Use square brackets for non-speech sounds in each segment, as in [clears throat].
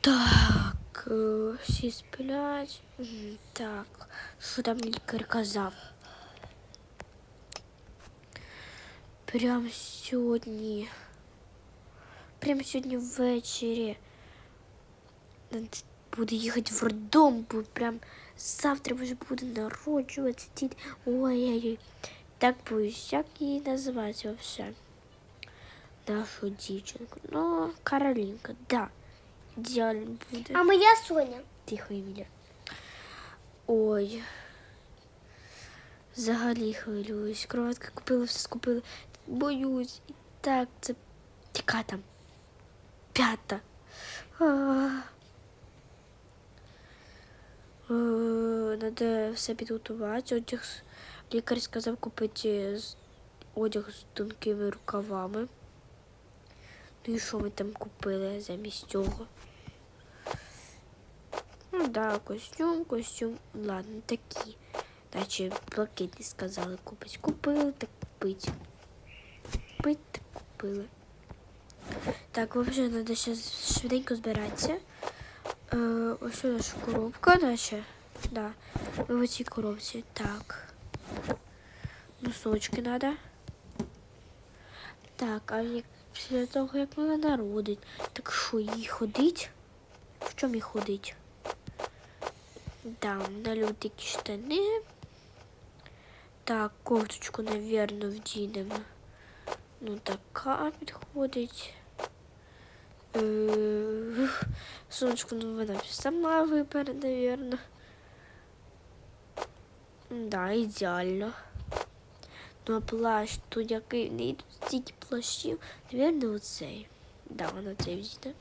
Так, е, всі сплять. М, Так, що там лікар казав? Прям сьогодні. Прям сьогодні ввечері. Надо Буде їхати в роддом, бо прям завтра вже буде народжуватися дід. Ой-ой-ой. Так боюсь, як її називати вообще? Нашу дівчинку. Ну, Каролінка, да. Ідеально буде. А моя Соня. Тихо, Еміля. Ой. Взагалі хвилююсь. Кроватки купила, все скупила. Боюсь. І так, це яка там? П'ята. А. Е, все підготувати. Одяг. Лікар сказав купити одяг з тонкими рукавами. Ну і що ми там купили замість цього? Ну да, костюм, костюм. Ладно, такі. Наче блакитні сказали купить. Купили, так купить. Купить, так купили. Так, взагалі, треба зараз швиденько збиратися. Е, ось наша коробка, наче. Да. Ми в цій коробці. Так. Носочки треба. Так, а як після того, як мене народить, так що їй ходить? В чому їй ходить? Да, на такі штани. Так, кофточку, наверное, вдінемо. Ну, така підходить. Е, Сумочку, ну, вона сама вибере, наверное. Да, ідеально. Ну, а плащ, тут який не йдуть стільки плащів. Наверное, оцей. Да, вона цей вдіне.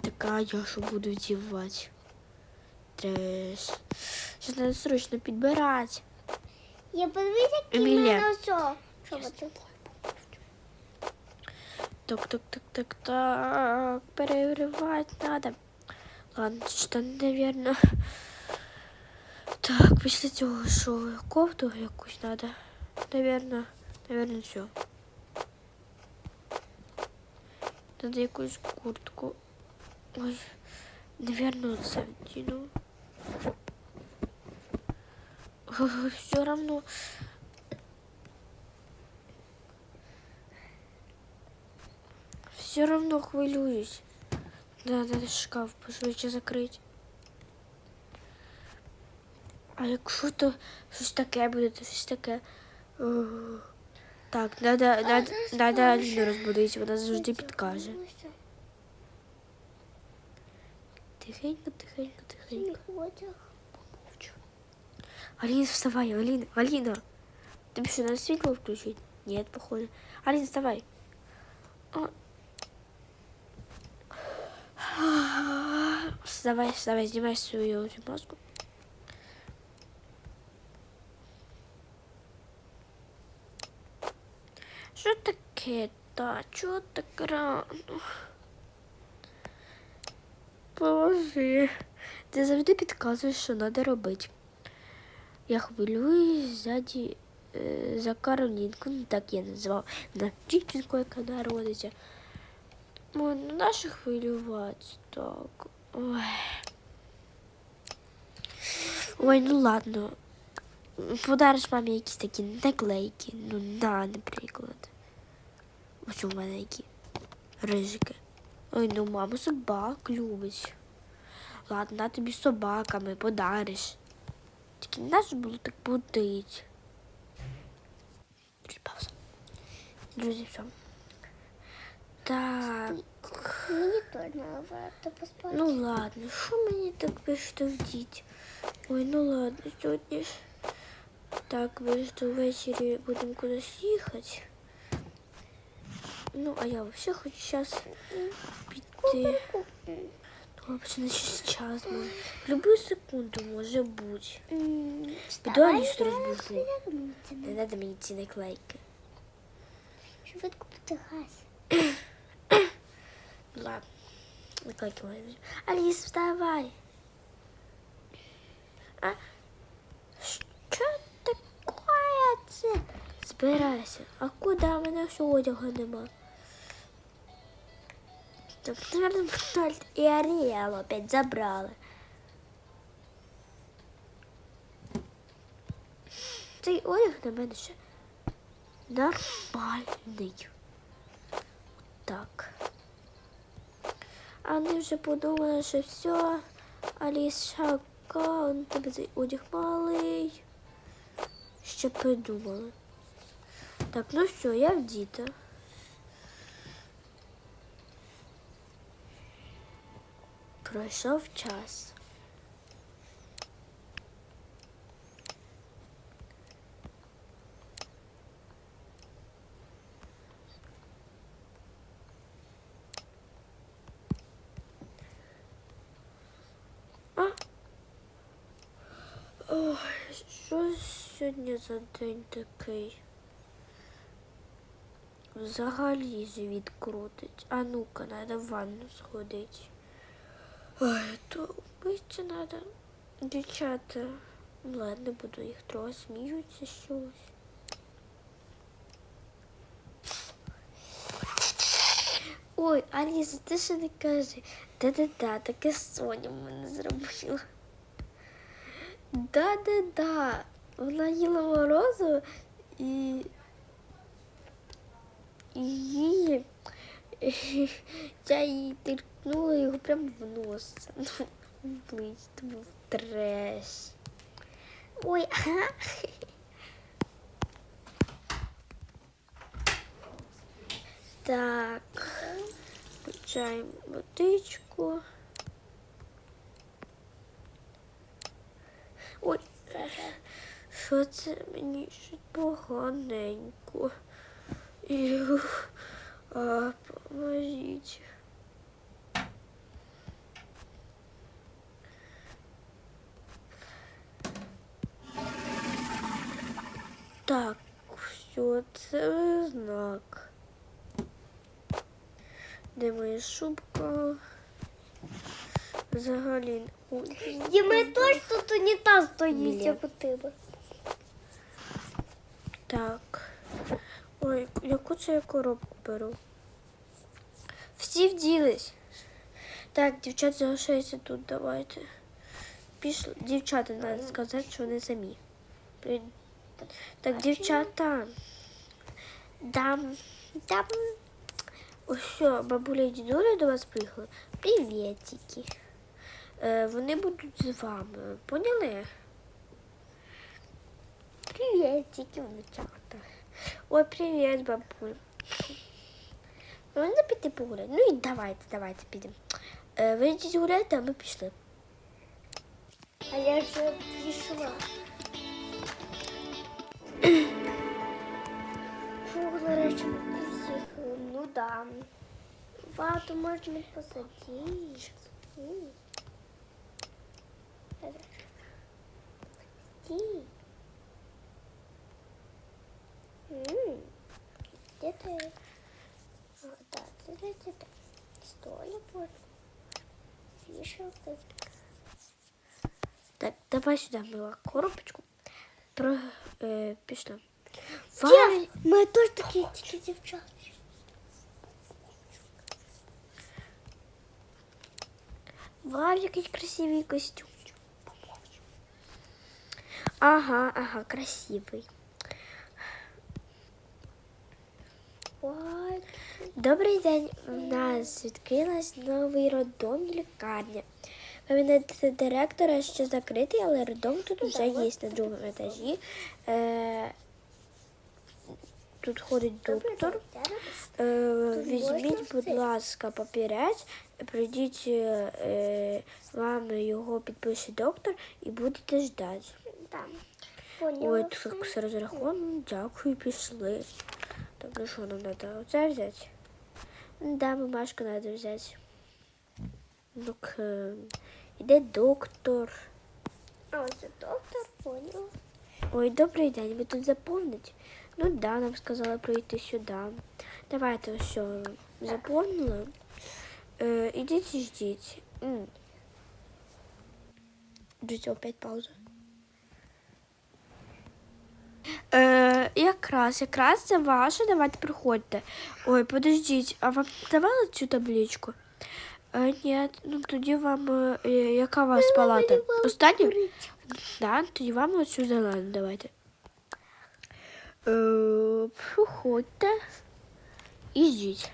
Така я що буду вдівати. Треш. Сейчас надо срочно підбирати. Я подивись, в мене все. Що тут? Так, так, так, так, так. Переривати надо. Ладно, штани, наверное. Так, після цього кофту якусь надо. Наверно, наверно, все. Надо якусь куртку. Ой, наверно, це вдіну. Все равно. Все равно хвилююсь. Да, надо шкаф пошвидше закрити. А якщо то щось таке буде, то щось таке. Так, це надо справді. Аліну розбудити, вона завжди підкаже. Тихенько, тихенько, тихенько. Алина, вставай, Алина, Алина. Тебе что, надо светло включить? Нет, похоже. Алина, вставай. Вставай, вставай, снимай свою маску. Що таке, та? Чого так рано? Боже, ти завжди підказуєш, що треба робити. Я хвилююсь ззаді е, за Каролінку, ну так я назвав на дівчинку, яка народиться. Ну нащо хвилюватися так. Ой. Ой, ну ладно. Подариш мамі якісь такі наклейки. Ну, на, наприклад. Ось у мене які рижики. Ой, ну мама собак любить. Ладно, на тобі собаками подариш. Тільки не треба було так будить. Пауза. Друзі, все. Так. Мені точно варто поспати. Ну ладно, що мені так вдіть? Ой, ну ладно, сьогодні ж так, ми ж ввечері будемо кудись їхати. Ну, а я взагалі хочу зараз піти. Ну, взагалі, на час може. В любую секунду може бути. Піду Алісу розбужу. Не треба мені ці наклейки. Швидко потихайся. Ладно. Наклейки мої. Аліс, вставай. А? Що таке це? Збирайся. А куди? Мене всього одягу нема. Так, наверное, Макдональд и Ариэл опять забрали. Цей одяг на мене ще нормальний. Так. А вони вже подумали, що все, Аліса, он тебе цей одяг малий. Ще придумали. Так, ну все, я в вдіта. Пройшов час. А? Ой, що сьогодні за день такий? Взагалі живіт крутить. А ну-ка, треба в ванну сходити. Ой, то вмитися треба. Дівчата. Ладно, буду їх трохи сміються щось. Ой, Аліса, ти ще не кажи. Да-да-да, таке Соня в мене зробила. Да-да-да. Вона їла морозиво і. її. [laughs] Я їй тиркнула його прямо в нос. Ну, плечі, це був треш. Ой, ага. [laughs] Так, включаємо водичку. Ой, що це мені щось поганенько. Іух, а, поможіть. Так, все, це знак. Де моя шубка? Взагалі. І ми теж тут унітаз стоїть, як у тебе. Так. Ой, яку це я коробку беру? Всі вділись. Так, дівчат залишаються тут, давайте. Пішли. Дівчата, треба сказати, що вони самі. Так, дівчата. Дам. Дам. Ось бабуля і дідуля до вас приїхали. Привітики. Е, вони будуть з вами. Поняли? Приветики, внучата. Ой, привет, бабуль. Можна піти погуляти? Ну і давайте, давайте підемо. Е, ви йдіть а ми пішли. А я вже пішла. Фу, нарешті ми приїхали. Ну да. Вату можна посадити. М. Стій. М. Где ты? А, да, ты, ты, ты, ты. Стой, вот. Вішалка. Так, давай сюди мила коробочку. Про, е, пішли. Валя, ми теж такі тільки дівчата. Вау, який красивий костюм. Ага, ага, красивий. Ой, Добрий день. У нас відкрилась новий роддом лікарня. Кабінет директора ще закритий, але роддом тут вже є на другому етажі. Е, тут ходить доктор. Е, візьміть, будь ласка, папірець, прийдіть, е, вам його підпише доктор і будете ждати. Ой, тут все розраховано, дякую, пішли. Так, ну що нам треба? Оце взяти? Да, бумажку треба взяти. Ну, к... іде доктор. А ось доктор, поняла. Ой, добрий день, ви тут заповните? Ну да, нам сказали прийти сюди. Давайте все заповнили. Е, ідіть і ждіть. Ждіть опять пауза. Е, якраз, якраз це ваше, давайте приходьте. Ой, подождіть, а вам давали цю табличку? Е, ні, ну тоді вам е, яка у вас палата? Остання? Да, тоді вам оцю зелену давайте. Е, проходьте і йдіть.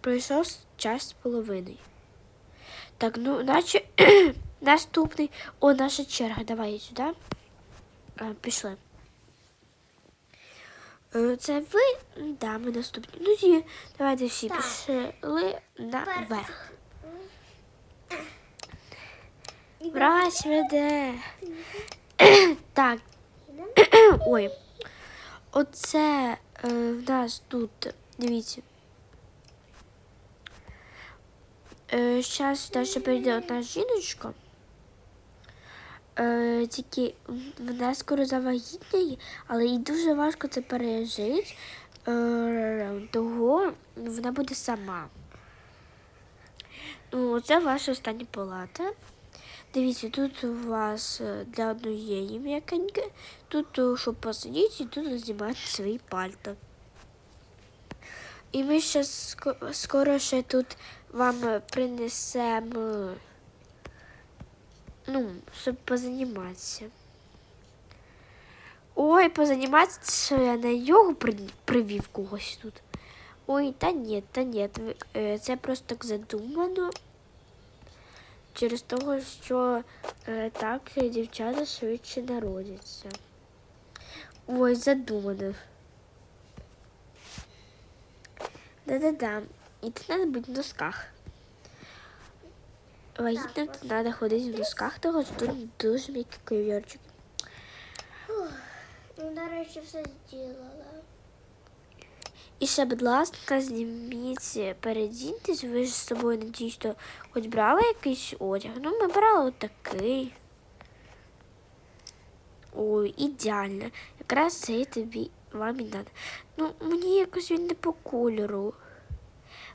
Пройшов час з половиною. Так, ну, наче [clears throat] наступний. О, наша черга. Давай сюди. Пішли. Е, Це ви? Да, ми наступні. Ну, тоді давайте всі Так. пішли наверх. Врач веде. так, ой. Оце е, в нас тут, дивіться. Е, Зараз далі прийде одна жіночка. Е, тільки вона скоро завагітніє, але їй дуже важко це пережити. Е, того вона буде сама. Ну, це ваша остання палата. Дивіться, тут у вас е, для однієї м'якеньке, тут, щоб посидіти, і тут знімати свої пальто. І ми ще скоро ще тут вам принесемо, ну, щоб позаніматися. Ой, позаніматися, я на йогу при- привів когось тут. Ой, та ні, та ні, е, це просто так задумано. Через того, що е, так дівчата швидше народяться. Ой, задумано. Да-да-да. І тут треба бути в носках. Вагітним тут треба ходити в носках, тому що тут дуже м'який ковірчик. Ну, до речі, все зробила. І ще, будь ласка, зніміть, передіньтесь, ви ж з собою надіюсь, що хоч брали якийсь одяг. Ну, ми брали отакий. Ой, ідеально. Якраз цей тобі вам і надо. Ну, мені якось він не по кольору.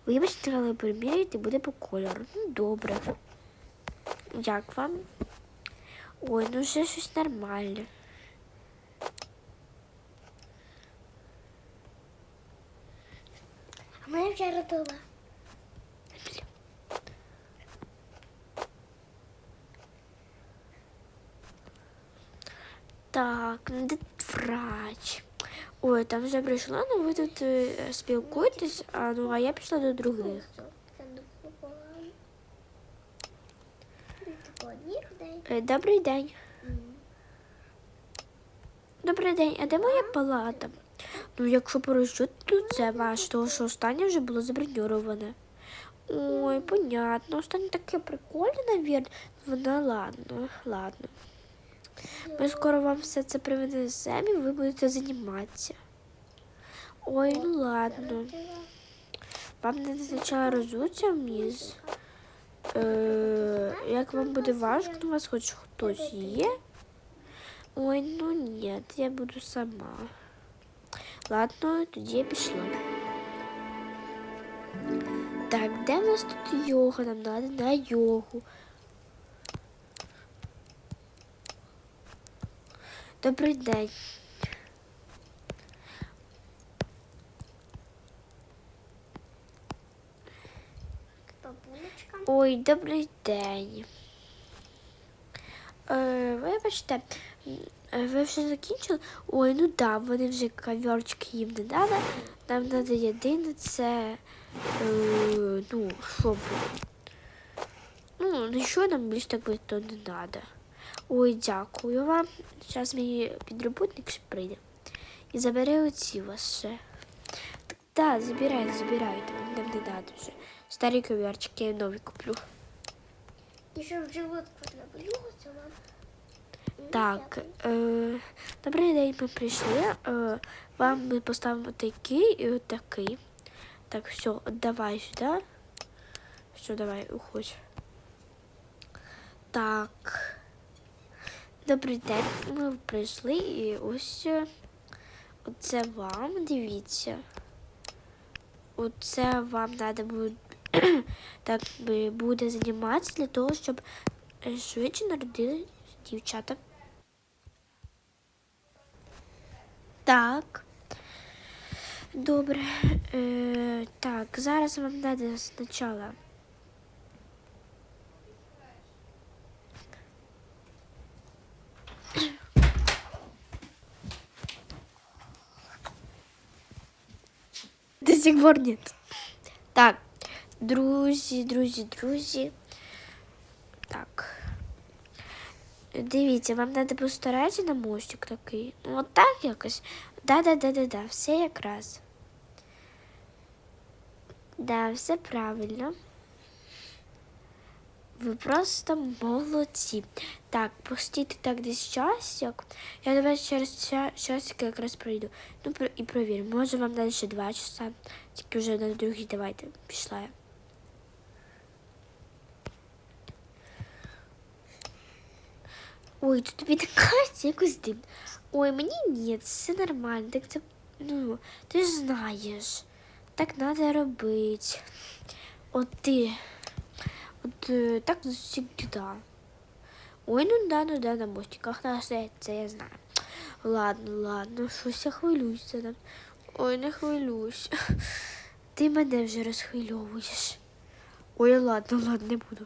Вибачте, але приміряйте, буде по кольору. Ну, добре. Як вам? Ой, ну вже щось нормальне. А мене вже родила. Так, ну де врач? Ой, там вже прийшла, ну ви тут е, спілкуєтесь, а ну а я пішла до других. Добрий день. Добрий день, а де моя палата? Ну, якщо порозчут, то це ваш, тому що останнє вже було заброньоване. Ой, понятно. Останнє таке прикольне, навірно. Вона ладно, ладно. Ми скоро вам все це привеземо і ви будете займатися. Ой, ну ладно. Вам не спочатку розуться вниз. Е, як вам буде важко, у вас хоч хтось є? Ой, ну ні, я буду сама. Ладно, тоді я пішла. Так, де в нас тут йога? Нам треба на йогу. Добрий день. Ой, добрий день. Е, вибачте, ви вже закінчили? Ой, ну да, вони вже каверчики їм не дали. Нам треба єдине це. Е, ну, щоб. Ну, нічого нам більше так би то не треба. Ой, дякую вам. Зараз мій підроботник прийде. І забере оці вас ще. Так, да, забирайте, забирайте, нам не треба вже. Старі ковірчики, я нові куплю. І щоб животку наблюдати вам. Ну, Так, е, добрий день, ми прийшли. Е, вам ми поставимо такий і отакий. Так, все, давай сюди. Все, давай, уходь. Так. Добрий день, ми прийшли і ось е, оце вам, дивіться. Оце вам треба буде, [clears throat] так буде займатися для того, щоб е, швидше народили дівчата. Так. Добре. Е, так, зараз вам треба спочатку. До сих пор нет. Так, друзі, друзі, друзі. Так. Дивіться, вам треба постаратися на мостик такий. Ну, от так якось. Да-да-да-да-да, все якраз. Да, все правильно. Ви просто молодці. Так, постійте так десь часик. Я до вас через ча- часик якраз пройду. Ну і провірю. Може вам далі ще два часа. Тільки вже на другий давайте. Пішла я. Ой, тут тобі така якось дим. Ой, мені ні, все нормально. Так це, ну, ти ж знаєш. Так треба робити. От ти. От е, так завжди. Ой, ну да, ну да, на мостиках на це я знаю. Ладно, ладно, щось я хвилююся. там. Ой, не хвилююсь. Ти мене вже розхвильовуєш. Ой, ладно, ладно, не буду.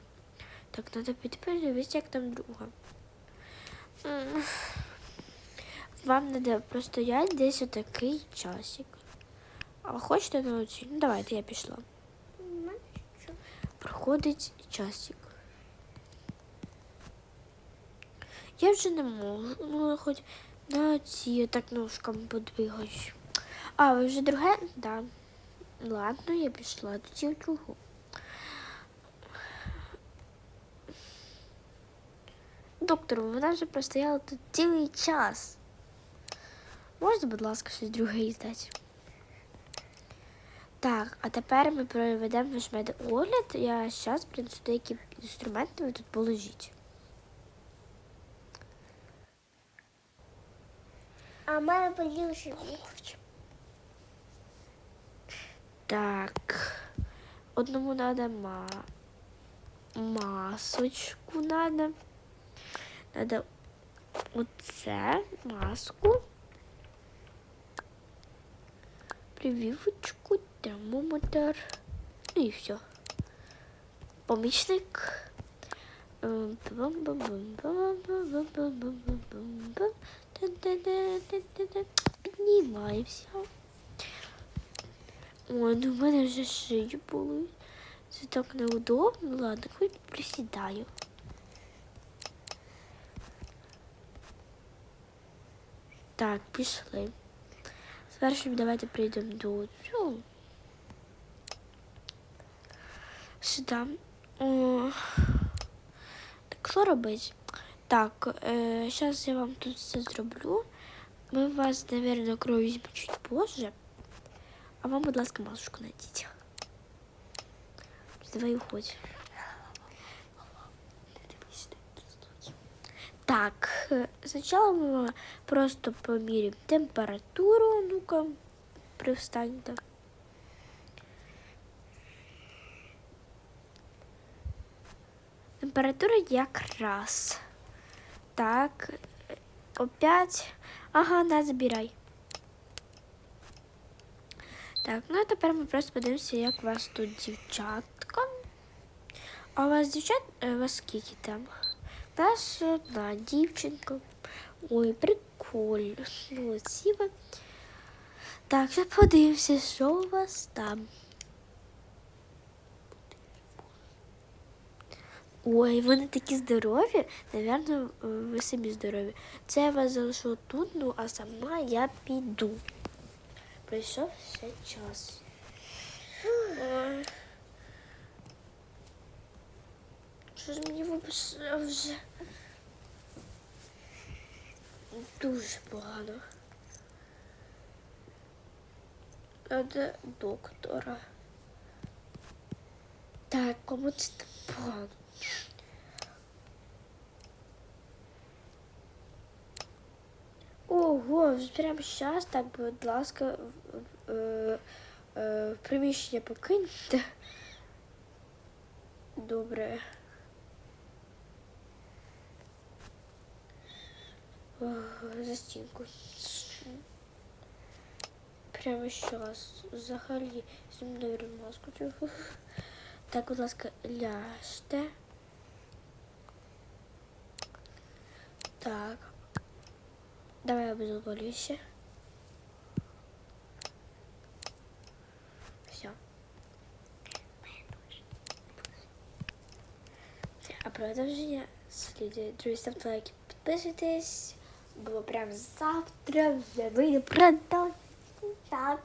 Так, треба піти подивитися, як там друга. Вам треба простояти десь отакий часик. А хочете на оці? Ну давайте я пішла. Проходить часик. Я вже не можу. Ну, хоч на ці так ножками подвигаюсь. А, ви вже друге? Да. Ладно, я пішла тоді в другу. Доктор, вона вже простояла тут цілий час. Можна, будь ласка, щось друге здати? Так, а тепер ми проведемо ваш медогляд. Я зараз принесу деякі інструменти, ви тут положіть. А в мене живіт. Так. Одному надо ма... масочку надо. Треба оце маску. Прививочку, термометр. Ну і все. Помічник. Ем, Піднімаємося. Ой, ну в мене вже шию болить. Це так неудобно. Ладно, хоч присідаю. Так, пішли. Спершу давайте прийдемо до цього. Сюди. О, так, що робити? Так, е, зараз я вам тут все зроблю. Ми вас, мабуть, кров візьмемо чуть позже. А вам, будь ласка, масочку надіть. Давай уходь. Так, э, сначала мы просто померим температуру. Ну-ка, привстаньте. Температура якраз. Так, опять. Ага, на, забирай. Так, ну а тепер ми просто подивимося, як у вас тут дівчатка. А у вас дівчат, е, у вас скільки там? У нас одна дівчинка. Ой, прикольно. Ви. Так, зараз подивимося, що у вас там. Ой, вони такі здорові. Навірно, ви самі здорові. Це я вас залишу тут, ну а сама я піду. Прийшов ще час. Ой. Що ж мені виписав вже? Дуже погано. А доктора? Так, кому це погано? Ого, прямо зараз, так, будь ласка, е, е, приміщення покиньте. Добре. За стінку. прямо щас. Взагалі зі мною розмазку. Так, будь ласка, ляжте. Так. Давай я обезболюю ще. Все. А продовження слідує. Друзі, ставте лайки, підписуйтесь. Бо прям завтра вже вийде так. Чао!